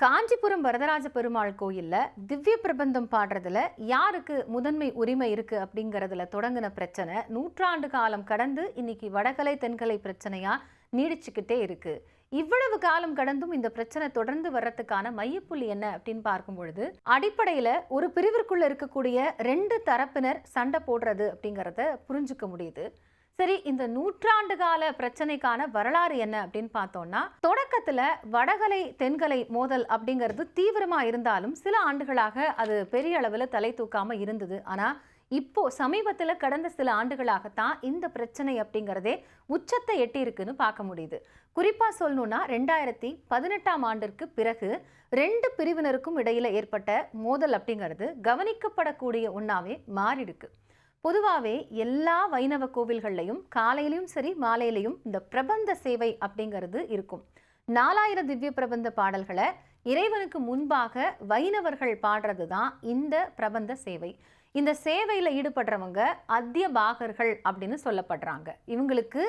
காஞ்சிபுரம் வரதராஜ பெருமாள் கோயில்ல திவ்ய பிரபந்தம் பாடுறதுல யாருக்கு முதன்மை உரிமை இருக்கு அப்படிங்கறதுல தொடங்கின பிரச்சனை நூற்றாண்டு காலம் கடந்து இன்னைக்கு வடகலை தென்கலை பிரச்சனையா நீடிச்சுக்கிட்டே இருக்கு. இவ்வளவு காலம் கடந்தும் இந்த பிரச்சனை தொடர்ந்து வர்றதுக்கான மையப்புள்ளி என்ன அப்படின்னு பார்க்கும் பொழுது அடிப்படையில ஒரு பிரிவிற்குள்ள இருக்கக்கூடிய ரெண்டு தரப்பினர் சண்டை போடுறது அப்படிங்கறத புரிஞ்சுக்க முடியுது. சரி இந்த நூற்றாண்டு கால பிரச்சனைக்கான வரலாறு என்ன அப்படின்னு பார்த்தோம்னா தொடக்கத்துல வடகலை தென்கலை மோதல் அப்படிங்கிறது தீவிரமா இருந்தாலும் சில ஆண்டுகளாக அது பெரிய அளவுல தலை தூக்காம இருந்தது. ஆனா இப்போ சமீபத்துல கடந்த சில ஆண்டுகளாகத்தான் இந்த பிரச்சனை அப்படிங்கிறதே உச்சத்தை எட்டியிருக்குன்னு பார்க்க முடியுது. குறிப்பா சொல்லணும்னா ரெண்டாயிரத்தி பதினெட்டாம் ஆண்டிற்கு பிறகு ரெண்டு பிரிவினருக்கும் இடையில ஏற்பட்ட மோதல் அப்படிங்கிறது கவனிக்கப்படக்கூடிய ஒன்றாவே மாறிடுக்கு பொதுவாகவே எல்லா வைணவ கோவில்கள்லையும் காலையிலையும் சரி மாலையிலையும் இந்த பிரபந்த சேவை அப்படிங்கிறது இருக்கும். நாலாயிரம் திவ்ய பிரபந்த பாடல்களை இறைவனுக்கு முன்பாக வைணவர்கள் பாடுறது தான் இந்த பிரபந்த சேவை. இந்த சேவையில் ஈடுபடுறவங்க அத்திய பாகர்கள் அப்படின்னு சொல்லப்படுறாங்க. இவங்களுக்கு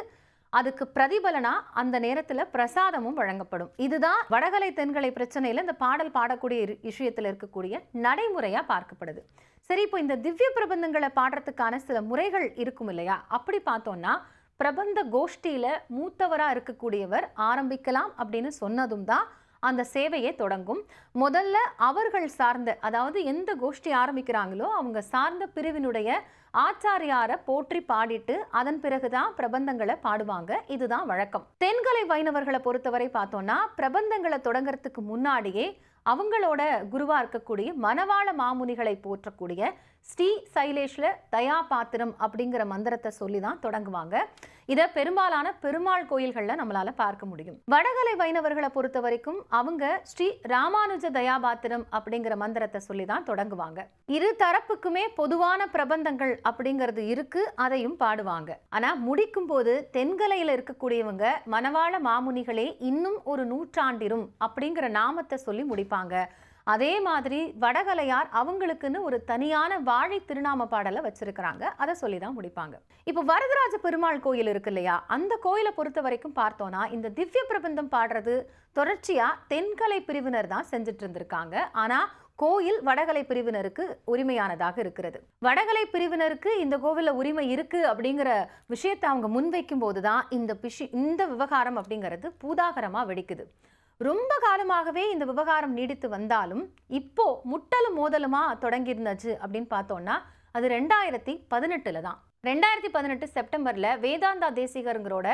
அதுக்கு பிரதிபலனா அந்த நேரத்துல பிரசாதமும் வழங்கப்படும். இதுதான் வடகலை தென்கலை பிரச்சனையில இந்த பாடல் பாடக்கூடிய விஷயத்தில் விஷயத்துல இருக்கக்கூடிய நடைமுறையா பார்க்கப்படுது. சரி இப்போ இந்த திவ்ய பிரபந்தங்களை பாடுறதுக்கான சில முறைகள் இருக்கும் இல்லையா? அப்படி பார்த்தோம்னா பிரபந்த கோஷ்டியில மூத்தவரா இருக்கக்கூடியவர் ஆரம்பிக்கலாம் அப்படின்னு சொன்னதும் தான் அந்த சேவையை தொடங்கும். முதல்ல அவர்கள் சார்ந்த அதாவது எந்த கோஷ்டி ஆரம்பிக்கிறாங்களோ அவங்க சார்ந்த பிரிவினுடைய ஆச்சாரியாரை போற்றி பாடிட்டு அதன் பிறகுதான் பிரபந்தங்களை பாடுவாங்க. இதுதான் வழக்கம். தென்கலை வைணவர்களை பொறுத்தவரை பார்த்தோம்னா பிரபந்தங்களை தொடங்கிறதுக்கு முன்னாடியே அவங்களோட குருவா இருக்கக்கூடிய மணவாள மாமுனிகளை போற்றக்கூடிய ஸ்ரீ சைலேஷ்ல தயா பாத்திரம் அப்படிங்கிற மந்திரத்தை சொல்லி தான் தொடங்குவாங்க. இதை பெரும்பாலான பெருமாள் கோயில்களில் நம்மளால பார்க்க முடியும். வடகலை வைணவர்களை பொறுத்த வரைக்கும் அவங்க ஸ்ரீ ராமானுஜ தயாபாத்திரம் அப்படிங்கிற மந்திரத்தை சொல்லி தான் தொடங்குவாங்க. இரு தரப்புக்குமே பொதுவான பிரபந்தங்கள் அப்படிங்கிறது இருக்கு அதையும் பாடுவாங்க. ஆனா முடிக்கும் போது தென்கலையில இருக்கக்கூடியவங்க மணவாள மாமுனிகளே இன்னும் ஒரு நூற்றாண்டிரும் அப்படிங்கிற நாமத்தை சொல்லி முடிப்பாங்க. அதே மாதிரி வடகலையார் அவங்களுக்குன்னு ஒரு தனியான வாழை திருநாம பாடலை வச்சிருக்கிறாங்க. அதை சொல்லி தான் முடிப்பாங்க. இப்போ வரதராஜ பெருமாள் கோயில் இருக்கு இல்லையா? அந்த கோயிலை பொறுத்த வரைக்கும் பார்த்தோம்னா இந்த திவ்ய பிரபந்தம் பாடுறது தொடர்ச்சியா தென்கலை பிரிவினர் தான் செஞ்சுட்டு இருந்திருக்காங்க. ஆனா கோயில் வடகலை பிரிவினருக்கு உரிமையானதாக இருக்கிறது. வடகலை பிரிவினருக்கு இந்த கோவிலில் உரிமை இருக்கு அப்படிங்கிற விஷயத்தை அவங்க முன்வைக்கும் போது தான் இந்த பிஷி இந்த விவகாரம் அப்படிங்கிறது பூதாகரமா வெடிக்குது. ரொம்ப காலமாகவே இந்த விவகாரம் நீடித்து வந்தாலும் இப்போ முட்டலும் மோதலுமா தொடங்கிருந்துச்சு அப்படின்னு பார்த்தோம்னா அது ரெண்டாயிரத்தி பதினெட்டுல தான். ரெண்டாயிரத்தி பதினெட்டு செப்டம்பர்ல வேதாந்தா தேசிகருங்கிறோட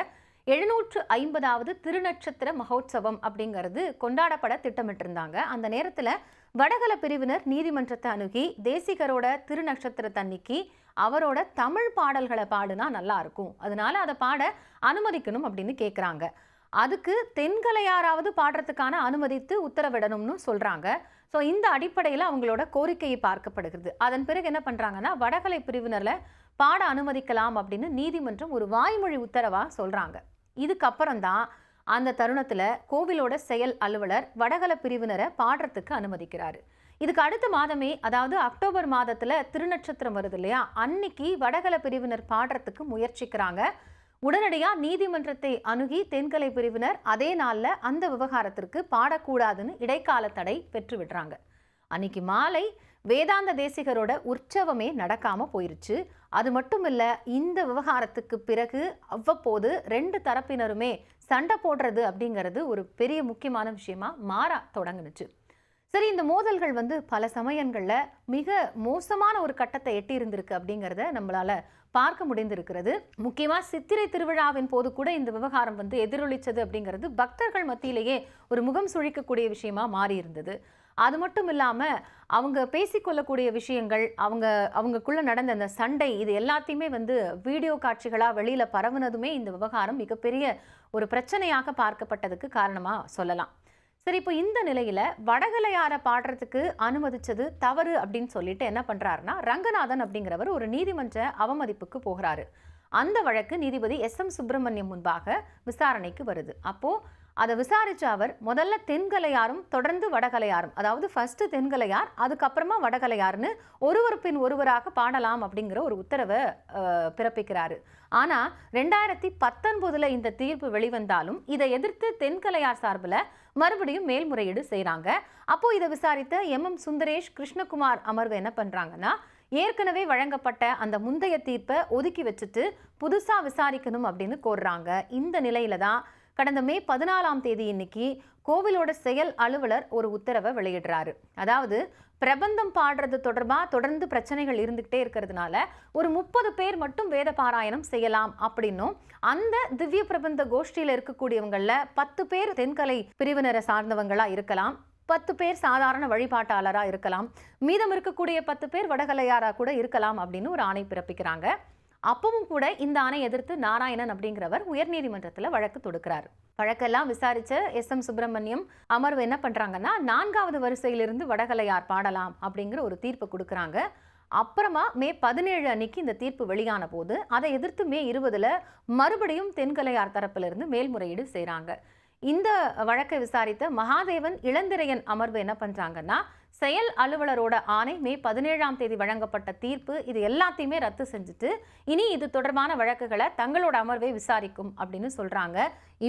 எழுநூற்று ஐம்பதாவது திருநட்சத்திர மகோத்சவம் அப்படிங்கிறது கொண்டாடப்பட திட்டமிட்டிருந்தாங்க. அந்த நேரத்துல வடகல பிரிவினர் நீதிமன்றத்தை அணுகி தேசிகரோட திருநட்சத்திரத்தன்னைக்கு அவரோட தமிழ் பாடல்களை பாடுனா நல்லா இருக்கும். அதனால அதை பாட அனுமதிக்கணும் அப்படின்னு கேட்குறாங்க அதுக்கு தென்கலையாராவது பாடுறதுக்கான அனுமதித்து உத்தரவிடணும்னு சொல்கிறாங்க ஸோ இந்த அடிப்படையில் அவங்களோட கோரிக்கையை பார்க்கப்படுகிறது. அதன் பிறகு என்ன பண்றாங்கன்னா வடகலை பிரிவினரில் பாட அனுமதிக்கலாம் அப்படின்னு நீதிமன்றம் ஒரு வாய்மொழி உத்தரவாக சொல்கிறாங்க இதுக்கப்புறம் தான் அந்த தருணத்தில் கோவிலோட செயல் அலுவலர் வடகல பிரிவினரை பாடுறதுக்கு அனுமதிக்கிறாரு. இதுக்கு அடுத்த மாதமே அதாவது அக்டோபர் மாதத்தில் திருநட்சத்திரம் வருது இல்லையா? அன்னைக்கு வடகல பிரிவினர் பாடுறதுக்கு முயற்சிக்கிறாங்க. உடனடியாக நீதிமன்றத்தை அணுகி தென்கலை பிரிவினர் அதே நாள்ல அந்த விவகாரத்திற்கு பாடக்கூடாதுன்னு இடைக்கால தடை பெற்று விடுறாங்க. அன்னைக்கு மாலை வேதாந்த தேசிகரோட உற்சவமே நடக்காம போயிருச்சு. அது மட்டும் இல்ல இந்த விவகாரத்துக்கு பிறகு அவ்வப்போது ரெண்டு தரப்பினருமே சண்டை போடுறது அப்படிங்கிறது ஒரு பெரிய முக்கியமான விஷயமா மாற தொடங்குனுச்சு. சரி இந்த மோதல்கள் வந்து பல சமயங்கள்ல மிக மோசமான ஒரு கட்டத்தை எட்டி இருந்திருக்கு அப்படிங்கிறத நம்மளால பார்க்க முடிந்திருக்கிறது. முக்கியமாக சித்திரை திருவிழாவின் போது கூட இந்த விவகாரம் வந்து எதிரொலிச்சது அப்படிங்கிறது பக்தர்கள் மத்தியிலேயே ஒரு முகம் சுழிக்கக்கூடிய விஷயமா மாறி இருந்தது அது மட்டும் இல்லாமல் அவங்க பேசிக்கொள்ளக்கூடிய விஷயங்கள் அவங்க அவங்களுக்குள்ளே நடந்த அந்த சண்டை இது எல்லாத்தையுமே வந்து வீடியோ காட்சிகளாக வெளியில் பரவுனதுமே இந்த விவகாரம் மிகப்பெரிய ஒரு பிரச்சனையாக பார்க்கப்பட்டதுக்கு காரணமாக சொல்லலாம். சரி இப்போ இந்த நிலையில் வடகலையாரை பாடுறதுக்கு அனுமதிச்சது தவறு அப்படின்னு சொல்லிட்டு என்ன பண்ணுறாருன்னா ரங்கநாதன் அப்படிங்கிறவர் ஒரு நீதிமன்ற அவமதிப்புக்கு போகிறாரு. அந்த வழக்கு நீதிபதி எஸ். எம். சுப்பிரமணியம் முன்பாக விசாரணைக்கு வருது. அப்போது அதை விசாரித்த அவர் முதல்ல தென்கலையாரும் தொடர்ந்து வடகலையாரும் அதாவது ஃபர்ஸ்ட் தென்கலையார் அதுக்கப்புறமா வடகலையார்னு ஒருவர் பின் ஒருவராக பாடலாம் அப்படிங்கிற ஒரு உத்தரவை பிறப்பிக்கிறாரு. ஆனால் ரெண்டாயிரத்தி பத்தொன்பதுல இந்த தீர்ப்பு வெளிவந்தாலும் இதை எதிர்த்து தென்கலையார் சார்பில் மறுபடியும் மேல்முறையீடு செய்கிறாங்க அப்போ இதை விசாரித்த எம். எம். சுந்தரேஷ் கிருஷ்ணகுமார் அமர்வு என்ன பண்ணுறாங்கன்னா ஏற்கனவே வழங்கப்பட்ட அந்த முந்தைய தீர்ப்பை ஒதுக்கி வச்சுட்டு புதுசாக விசாரிக்கணும் அப்படின்னு கோர்றாங்க. இந்த நிலையில தான் கடந்த மே பதினாலாம் தேதி இன்னைக்கு கோவிலோட செயல் அலுவலர் ஒரு உத்தரவை வெளியிடுறாரு. அதாவது பிரபந்தம் பாடுறது தொடர்பாக தொடர்ந்து பிரச்சனைகள் இருந்துகிட்டே இருக்கிறதுனால ஒரு முப்பது பேர் மட்டும் வேத பாராயணம் செய்யலாம் அப்படின்னும் அந்த திவ்ய பிரபந்த கோஷ்டியில் இருக்கக்கூடியவங்களில் பத்து பேர் தென்கலை பிரிவினரை சார்ந்தவங்களாக இருக்கலாம். பத்து பேர் சாதாரண வழிபாட்டாளராக இருக்கலாம். மீதம் இருக்கக்கூடிய பத்து பேர் வடகலையாராக கூட இருக்கலாம் அப்படின்னு ஒரு ஆணை பிறப்பிக்கிறாங்க. அப்பவும் கூட இந்த ஆணை எதிர்த்து நாராயணன் அப்படிங்கிறவர் உயர்நீதிமன்றத்தில் வழக்கு தொடுக்கிறார். வழக்கெல்லாம் விசாரிச்ச எஸ். எம். சுப்பிரமணியம் அமர்வு என்ன பண்றாங்கன்னா நான்காவது வரிசையிலிருந்து வடகலையார் பாடலாம் அப்படிங்கிற ஒரு தீர்ப்பு கொடுக்குறாங்க. அப்புறமா மே பதினேழு அன்னைக்கு இந்த தீர்ப்பு வெளியான போது அதை எதிர்த்து மே இருபதுல மறுபடியும் தென்கலையார் தரப்பிலிருந்து மேல்முறையீடு செய்கிறாங்க இந்த வழக்கை விசாரித்த மகாதேவன் இளந்திரையன் அமர்வு என்ன பண்றாங்கன்னா செயல் அலுவலரோட ஆணை மே பதினேழாம் தேதி வழங்கப்பட்ட தீர்ப்பு இது எல்லாத்தையுமே ரத்து செஞ்சுட்டு இனி இது தொடர்பான வழக்குகளை தங்களோட அமர்வை விசாரிக்கும் அப்படின்னு சொல்றாங்க.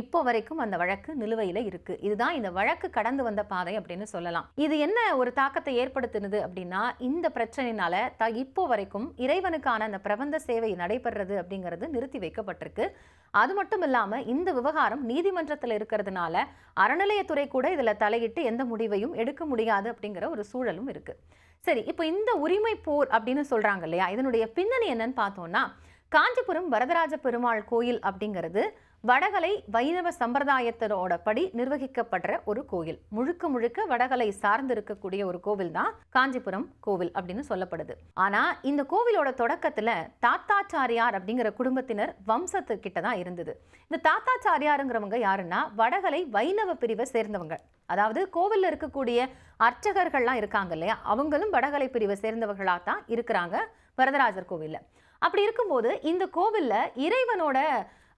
இப்போ வரைக்கும் அந்த வழக்கு நிலுவையில இருக்கு. இதுதான் இந்த வழக்கு கடந்து வந்த பாதை அப்படின்னு சொல்லலாம். இது என்ன ஒரு தாக்கத்தை ஏற்படுத்தினது அப்படின்னா இந்த பிரச்சனையினால த இப்போ வரைக்கும் இறைவனுக்கான அந்த பிரபந்த சேவை நடைபெறது அப்படிங்கிறது நிறுத்தி வைக்கப்பட்டிருக்கு. அது மட்டும் இல்லாம இந்த விவகாரம் நீதிமன்றத்தில் இருக்கிறதுனால அறநிலையத்துறை கூட இதுல தலையிட்டு எந்த முடிவையும் எடுக்க முடியாது அப்படிங்கிற ஒரு சூழலும் இருக்கு. சரி இப்போ இந்த உரிமை போர் அப்படின்னு சொல்றாங்க இல்லையா? இதனுடைய பின்னணி என்னன்னு பார்த்தோம்னா காஞ்சிபுரம் வரதராஜ பெருமாள் கோயில் அப்படிங்கிறது வடகலை வைணவ சம்பிரதாயத்தினோட படி நிர்வகிக்கப்படுற ஒரு கோயில். முழுக்க முழுக்க வடகலை சார்ந்து இருக்கக்கூடிய ஒரு கோவில் தான் காஞ்சிபுரம் கோவில் அப்படின்னு சொல்லப்படுது. ஆனா இந்த கோவிலோட தொடக்கத்துல தாத்தாச்சாரியார் அப்படிங்கிற குடும்பத்தினர் வம்சத்துக்கிட்ட தான் இருந்தது. இந்த தாத்தாச்சாரியாருங்கிறவங்க யாருன்னா வடகலை வைணவ பிரிவை சேர்ந்தவங்க. அதாவது கோவிலில் இருக்கக்கூடிய அர்ச்சகர்கள்லாம் இருக்காங்க இல்லையா? அவங்களும் வடகலை பிரிவை சேர்ந்தவர்களாக தான் இருக்கிறாங்க வரதராஜர் கோவிலில். அப்படி இருக்கும்போது இந்த கோவில்ல இறைவனோட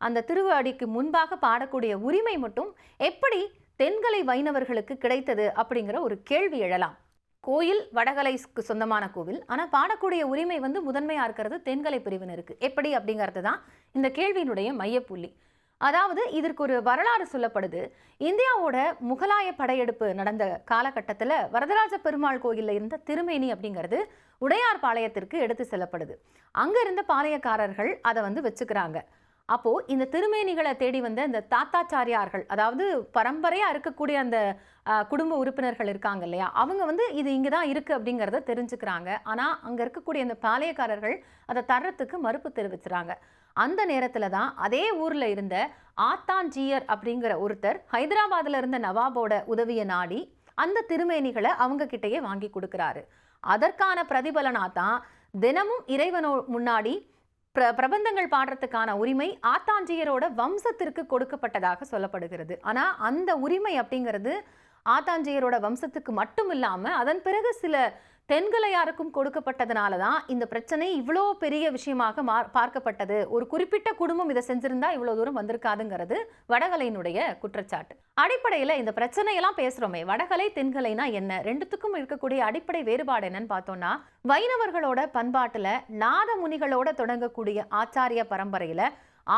அந்த திருவாடிக்கு முன்பாக பாடக்கூடிய உரிமை மட்டும் எப்படி தென்கலை வைணவர்களுக்கு கிடைத்தது அப்படிங்கிற ஒரு கேள்வி எழலாம். கோயில் வடகலைக்கு சொந்தமான கோவில். ஆனால் பாடக்கூடிய உரிமை வந்து முதன்மையாக இருக்கிறது தென்கலை பிரிவினருக்கு. எப்படி அப்படிங்கிறது தான் இந்த கேள்வியினுடைய மையப்புள்ளி. அதாவது இதற்கு ஒரு வரலாறு சொல்லப்படுது. இந்தியாவோட முகலாய படையெடுப்பு நடந்த காலகட்டத்தில் வரதராஜ பெருமாள் கோயிலில் இருந்த திருமேனி அப்படிங்கிறது உடையார் பாளையத்திற்கு எடுத்து செல்லப்படுது. அங்கே இருந்த பாளையக்காரர்கள் அதை வந்து வச்சுக்கிறாங்க. அப்போது இந்த திருமேனிகளை தேடி வந்த இந்த தாத்தாச்சாரியார்கள் அதாவது பரம்பரையாக இருக்கக்கூடிய அந்த குடும்ப உறுப்பினர்கள் இருக்காங்க இல்லையா? அவங்க வந்து இது இங்கே தான் இருக்குது அப்படிங்கிறத தெரிஞ்சுக்கிறாங்க. ஆனால் அங்கே இருக்கக்கூடிய அந்த பாளையக்காரர்கள் அதை தர்றத்துக்கு மறுப்பு தெரிவிச்சுறாங்க. அந்த நேரத்தில் தான் அதே ஊரில் இருந்த ஆத்தான்ஜியர் அப்படிங்கிற ஒருத்தர் ஹைதராபாத்தில் இருந்த நவாபோட உதவியை நாடி அந்த திருமேனிகளை அவங்க கிட்டேயே வாங்கி கொடுக்குறாரு. அதற்கான பிரதிபலனா தான் தினமும் இறைவனோ முன்னாடி பிர பிரபந்தங்கள் பாடுறதுக்கான உரிமை ஆத்தாஞ்சியரோட வம்சத்திற்கு கொடுக்கப்பட்டதாக சொல்லப்படுகிறது. ஆனால் அந்த உரிமை அப்படிங்கிறது ஆத்தாஞ்சியரோட வம்சத்துக்கு மட்டும் இல்லாமல் அதன் பிறகு சில தென்கலையாருக்கும் கொடுக்கப்பட்டதுனால தான் இந்த பிரச்சனை இவ்வளோ பெரிய விஷயமாக மா பார்க்கப்பட்டது. ஒரு குறிப்பிட்ட குடும்பம் இதை செஞ்சிருந்தா இவ்வளோ தூரம் வந்திருக்காதுங்கிறது வடகலையினுடைய குற்றச்சாட்டு. அடிப்படையில் இந்த பிரச்சனையெல்லாம் பேசுகிறோமே வடகலை தென்கலைனா என்ன? ரெண்டுத்துக்கும் இருக்கக்கூடிய அடிப்படை வேறுபாடு என்னன்னு பார்த்தோம்னா வைணவர்களோட பண்பாட்டில் நாத முனிகளோட தொடங்கக்கூடிய ஆச்சாரிய பரம்பரையில்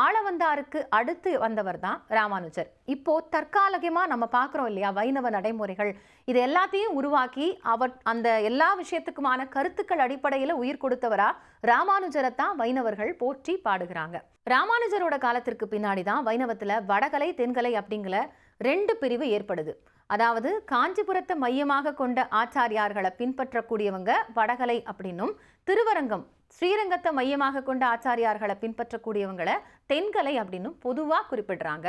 ஆளவந்தாருக்கு அடுத்து வந்தவர் தான் ராமானுஜர். இப்போ தற்காலிகமா நம்ம பார்க்குறோம் இல்லையா வைணவ நடைமுறைகள். இது எல்லாத்தையும் உருவாக்கி அவர் அந்த எல்லா விஷயத்துக்குமான கருத்துக்கள் அடிப்படையில் உயிர் கொடுத்தவரா ராமானுஜரை தான் வைணவர்கள் போற்றி பாடுகிறாங்க. ராமானுஜரோட காலத்திற்கு பின்னாடி தான் வைணவத்துல வடகலை தென்கலை அப்படிங்கிற ரெண்டு பிரிவு ஏற்படுது. அதாவது காஞ்சிபுரத்தை மையமாக கொண்ட ஆச்சாரியார்களை பின்பற்றக்கூடியவங்க வடகலை அப்படின்னும் திருவரங்கம் ஸ்ரீரங்கத்தை மையமாக கொண்ட ஆச்சாரியார்களை பின்பற்றக்கூடியவங்களை தென்கலை அப்படின்னும் பொதுவாக குறிப்பிடுறாங்க.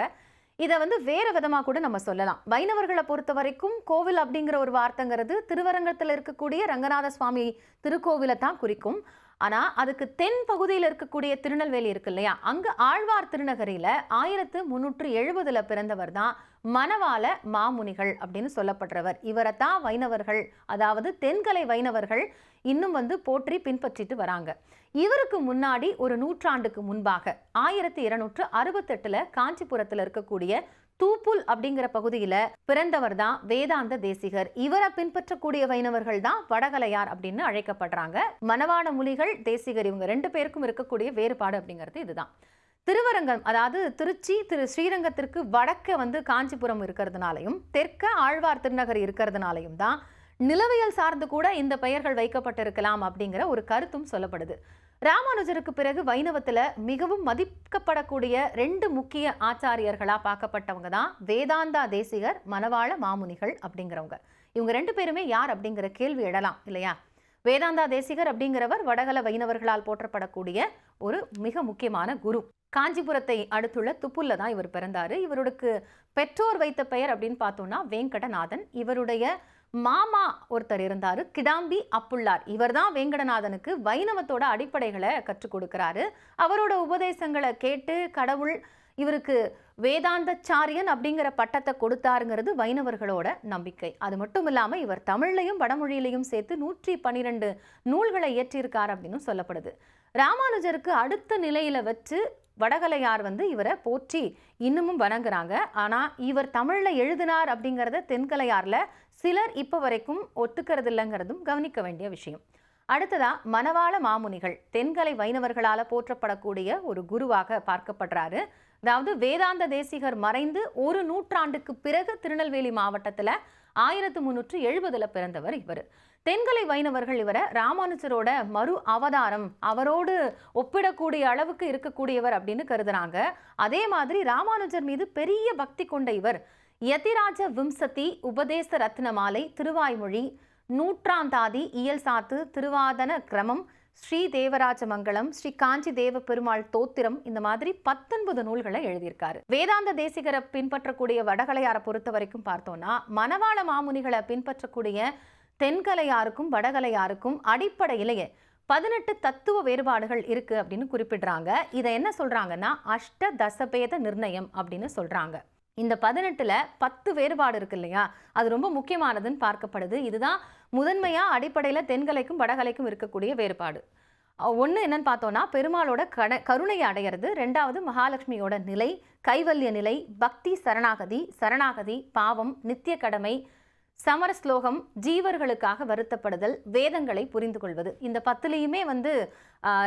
இதை வந்து வேற விதமாக கூட நம்ம சொல்லலாம். வைணவர்களை பொறுத்த வரைக்கும் கோவில் அப்படிங்கிற ஒரு வார்த்தைங்கிறது திருவரங்கத்தில் இருக்கக்கூடிய ரங்கநாத சுவாமி திருக்கோவிலை தான் குறிக்கும். ஆனால் அதுக்கு தென் பகுதியில் இருக்கக்கூடிய திருநெல்வேலி இருக்கு இல்லையா? அங்கே ஆழ்வார் திருநகரியில் ஆயிரத்து முந்நூற்று எழுபதுல பிறந்தவர் தான் மணவாள மாமுனிகள் அப்படின்னு சொல்லப்படுறவர். இவரை தான் வைணவர்கள் அதாவது தென்கலை வைணவர்கள் இன்னும் வந்து போற்றி பின்பற்றிட்டு வராங்க. இவருக்கு முன்னாடி ஒரு நூற்றாண்டுக்கு முன்பாக ஆயிரத்தி இருநூற்று அறுபத்தெட்டுல காஞ்சிபுரத்தில் இருக்கக்கூடிய தூப்புல் அப்படிங்கிற பகுதியில பிறந்தவர் தான் வேதாந்த தேசிகர். இவரை பின்பற்றக்கூடிய வைணவர்கள் தான் வடகலையார் அப்படின்னு அழைக்கப்படுறாங்க. மணவாள முலிகள் தேசிகர் இவங்க ரெண்டு பேருக்கும் இருக்கக்கூடிய வேறுபாடு அப்படிங்கிறது இதுதான். திருவரங்கம் அதாவது திருச்சி திரு ஸ்ரீரங்கத்திற்கு வடக்க வந்து காஞ்சிபுரம் இருக்கிறதுனாலையும் தெற்க ஆழ்வார் திருநகர் இருக்கிறதுனாலையும் தான் நிலவியல் சார்ந்து கூட இந்த பெயர்கள் வைக்கப்பட்டிருக்கலாம் அப்படிங்கிற ஒரு கருத்தும் சொல்லப்படுது. ராமானுஜருக்கு பிறகு வைணவத்துல மிகவும் மதிக்கப்படக்கூடிய ரெண்டு முக்கிய ஆச்சாரியர்களா பார்க்கப்பட்டவங்க தான் வேதாந்தா தேசிகர் மணவாள மாமுனிகள் அப்படிங்கிறவங்க. இவங்க ரெண்டு பேருமே யார் அப்படிங்கிற கேள்வி எழலாம் இல்லையா? வேதாந்தா தேசிகர் அப்படிங்கிறவர் வடகல வைணவர்களால் போற்றப்படக்கூடிய ஒரு மிக முக்கியமான குரு. காஞ்சிபுரத்தை அடுத்துள்ள துப்புல்ல தான் இவர் பிறந்தாரு. இவருக்கு பெற்றோர் வைத்த பெயர் அப்படின்னு பார்த்தோம்னா வேங்கடநாதன். இவருடைய மாமா ஒருத்தர் இருந்தாரு கிடாம்பி அப்புள்ளார் இவர் தான் வேங்கடநாதனுக்கு வைணவத்தோட அடிப்படைகளை கற்றுக் கொடுக்கிறாரு. அவரோட உபதேசங்களை கேட்டு கடவுள் இவருக்கு வேதாந்தச்சாரியன் அப்படிங்கிற பட்டத்தை கொடுத்தாருங்கிறது வைணவர்களோட நம்பிக்கை. அது மட்டும் இல்லாமல் இவர் தமிழ்லையும் வடமொழியிலையும் சேர்த்து நூற்றி பன்னிரெண்டு நூல்களை இயற்றியிருக்கார் அப்படின்னு சொல்லப்படுது. ராமானுஜருக்கு அடுத்த நிலையில வச்சு வடகலையார் வந்து இவரை போற்றி இன்னமும் வணங்குறாங்க. ஆனா இவர் தமிழ்ல எழுதினார் அப்படிங்கிறத தென்கலையார்ல சிலர் இப்போ வரைக்கும் ஒத்துக்கிறது இல்லைங்கிறதும் கவனிக்க வேண்டிய விஷயம். அடுத்ததா மணவாள மாமுனிகள் தென்கலை வைணவர்களால போற்றப்படக்கூடிய ஒரு குருவாக பார்க்கப்படுறாரு. அதாவது வேதாந்த தேசிகர் மறைந்து ஒரு நூற்றாண்டுக்கு பிறகு திருநெல்வேலி மாவட்டத்துல ஆயிரத்து முன்னூற்று எழுபதில் பிறந்தவர் இவர். தென்கலை வைணவர்கள் இவரை ராமானுஜரோட மறு அவதாரம் அவரோடு ஒப்பிடக்கூடிய அளவுக்கு இருக்கக்கூடியவர் அப்படின்னு கருதுறாங்க. அதே மாதிரி ராமானுஜர் மீது பெரிய பக்தி கொண்ட இவர் யதிராஜ விம்சதி உபதேச ரத்னமாலை திருவாய்மொழி நூற்றாந்தாதி இயல் சாத்து திருவாதன கிரமம் ஸ்ரீ தேவராஜ மங்களம் ஸ்ரீ காஞ்சி தேவ பெருமாள் தோத்திரம் இந்த மாதிரி பத்தொன்பது நூல்களை எழுதியிருக்காரு. வேதாந்த தேசிகரை பின்பற்றக்கூடிய வடகலையாரை பொறுத்த வரைக்கும் பார்த்தோம்னா மணவாள மாமுனிகளை பின்பற்றக்கூடிய தென்கலையாருக்கும் வடகலையாருக்கும் அடிப்படையிலேயே பதினெட்டு தத்துவ வேறுபாடுகள் இருக்கு அப்படின்னு குறிப்பிடுறாங்க. இதை என்ன சொல்றாங்கன்னா அஷ்ட தசபேத நிர்ணயம் அப்படின்னு சொல்றாங்க. இந்த பதினெட்டில் பத்து வேறுபாடு இருக்கு இல்லையா? அது ரொம்ப முக்கியமானதுன்னு பார்க்கப்படுது. இதுதான் முதன்மையாக அடிப்படையில் தென்கலைக்கும் வடகலைக்கும் இருக்கக்கூடிய வேறுபாடு. ஒன்று என்னன்னு பார்த்தோன்னா பெருமாளோட கட கருணையை அடையிறது. ரெண்டாவது மகாலட்சுமியோட நிலை கைவல்ய நிலை பக்தி சரணாகதி சரணாகதி பாவம் நித்திய கடமை சமர ஸ்லோகம் ஜீவர்களுக்காக வருத்தப்படுதல் வேதங்களை புரிந்து கொள்வது இந்த பத்துலேயுமே வந்து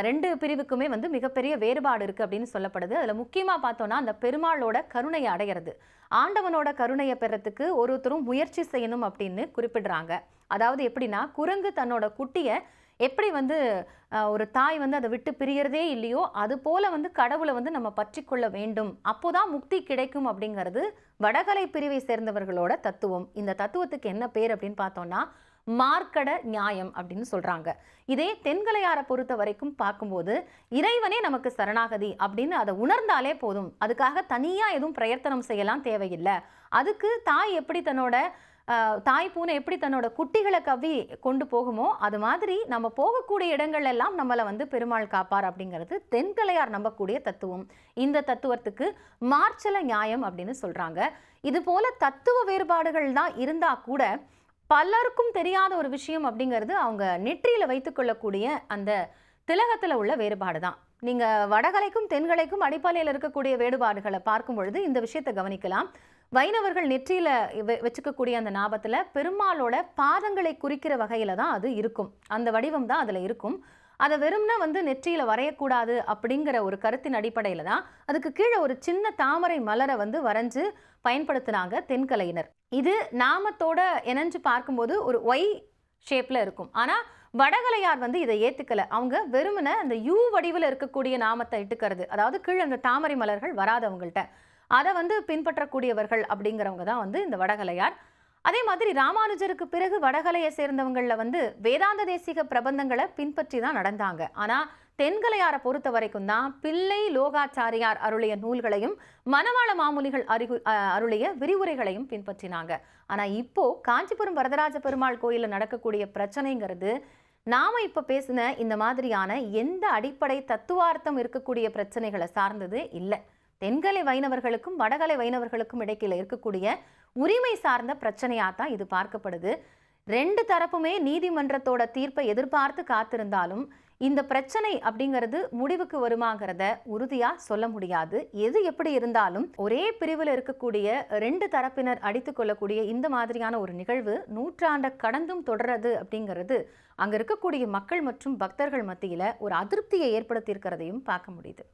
ரெண்டு பிரிவுக்குமே வந்து மிகப்பெரிய வேறுபாடு இருக்குது அப்படின்னு சொல்லப்படுது. அதில் முக்கியமாக பார்த்தோன்னா அந்த பெருமாளோட கருணையை அடையிறது. ஆண்டவனோட கருணையை பெறத்துக்கு ஒருத்தரும் முயற்சி செய்யணும் அப்படின்னு குறிப்பிடுறாங்க. அதாவது எப்படின்னா குரங்கு தன்னோட குட்டியை எப்படி வந்து ஒரு தாய் வந்து அதை விட்டு பிரியறதே இல்லையோ அது போல வந்து கடவுளை வந்து நம்ம பற்றி கொள்ள வேண்டும். அப்போதான் முக்தி கிடைக்கும் அப்படிங்கிறது வடகலை பிரிவை சேர்ந்தவர்களோட தத்துவம். இந்த தத்துவத்துக்கு என்ன பேர் அப்படின்னு பார்த்தோம்னா மார்க்கட நியாயம் அப்படின்னு சொல்றாங்க. இதே தென்கலையாரை பொறுத்த வரைக்கும் பார்க்கும்போது இறைவனே நமக்கு சரணாகதி அப்படின்னு அதை உணர்ந்தாலே போதும். அதுக்காக தனியா எதுவும் பிரயத்தனம் செய்யலாம் தேவையில்லை. அதுக்கு தாய் எப்படி தன்னோட தாய் பூனை எப்படி தன்னோட குட்டிகளை கவ்வி கொண்டு போகுமோ அது மாதிரி நம்ம போகக்கூடிய இடங்கள் எல்லாம் நம்மளை வந்து பெருமாள் காப்பார் அப்படிங்கிறது தென்கலையார் நம்பக்கூடிய தத்துவம். இந்த தத்துவத்துக்கு மார்ச்சல நியாயம் அப்படின்னு சொல்கிறாங்க இது போல தத்துவ வேறுபாடுகள் தான் இருந்தால் கூட பலருக்கும் தெரியாத ஒரு விஷயம் அப்படிங்கிறது அவங்க நெற்றியில் வைத்துக்கொள்ளக்கூடிய அந்த திலகத்தில் உள்ள வேறுபாடு தான். நீங்கள் வடகலைக்கும் தென்கலைக்கும் அடிப்படையில் இருக்கக்கூடிய வேறுபாடுகளை பார்க்கும் பொழுது இந்த விஷயத்தை கவனிக்கலாம். வைணவர்கள் நெற்றியில் வச்சுக்கக்கூடிய அந்த நாபத்தில் பெருமாளோட பாதங்களை குறிக்கிற வகையில தான் அது இருக்கும். அந்த வடிவம் தான் அதில் இருக்கும். அதை வெறும்னா வந்து நெற்றியில வரையக்கூடாது அப்படிங்கிற ஒரு கருத்தின் அடிப்படையில தான் அதுக்கு கீழே ஒரு சின்ன தாமரை மலரை வந்து வரைஞ்சு பயன்படுத்தினாங்க தென்கலையினர். இது நாமத்தோட இணைஞ்சு பார்க்கும்போது ஒரு ஒய் ஷேப்பில் இருக்கும். ஆனால் வடகலையார் வந்து இதை ஏற்றுக்கலை அவங்க வெறுமனை அந்த யூ வடிவில் இருக்கக்கூடிய நாமத்தை இட்டுக்கிறது. அதாவது கீழே அந்த தாமரை மலர்கள் வராதவங்கள்ட்ட. அதை வந்து பின்பற்றக்கூடியவர்கள் அப்படிங்கிறவங்க தான் வந்து இந்த வடகலையார். அதே மாதிரி ராமானுஜருக்கு பிறகு வடகலையை சேர்ந்தவங்களில் வந்து வேதாந்த தேசிக பிரபந்தங்களை பின்பற்றி தான் நடந்தாங்க. ஆனால் தென்கலையாரை பொறுத்த வரைக்கும் தான் பிள்ளை லோகாச்சாரியார் அருளிய நூல்களையும் மணவாள மாமூலிகள் அறிகு அருளிய விரிவுரைகளையும் பின்பற்றினாங்க. ஆனால் இப்போ காஞ்சிபுரம் வரதராஜ பெருமாள் கோயிலில் நடக்கக்கூடிய பிரச்சனைங்கிறது நாம் இப்போ பேசின இந்த மாதிரியான எந்த அடிப்படை தத்துவார்த்தம் இருக்கக்கூடிய பிரச்சனைகளை சார்ந்தது இல்லை. தென்கலை வைணவர்களுக்கும் வடகலை வைணவர்களுக்கும் இடைக்கில இருக்கக்கூடிய உரிமை சார்ந்த பிரச்சனையாக தான் இது பார்க்கப்படுது. ரெண்டு தரப்புமே நீதிமன்றத்தோட தீர்ப்பை எதிர்பார்த்து காத்திருந்தாலும் இந்த பிரச்சனை அப்படிங்கிறது முடிவுக்கு வருமாங்கிறத உறுதியா சொல்ல முடியாது. எது எப்படி இருந்தாலும் ஒரே பிரிவில் இருக்கக்கூடிய ரெண்டு தரப்பினர் அடித்து கொள்ளக்கூடிய இந்த மாதிரியான ஒரு நிகழ்வு நூற்றாண்ட கடந்தும் தொடர்றது அப்படிங்கிறது அங்க இருக்கக்கூடிய மக்கள் மற்றும் பக்தர்கள் மத்தியில ஒரு அதிருப்தியை ஏற்படுத்தியிருக்கிறதையும் பார்க்க முடியுது.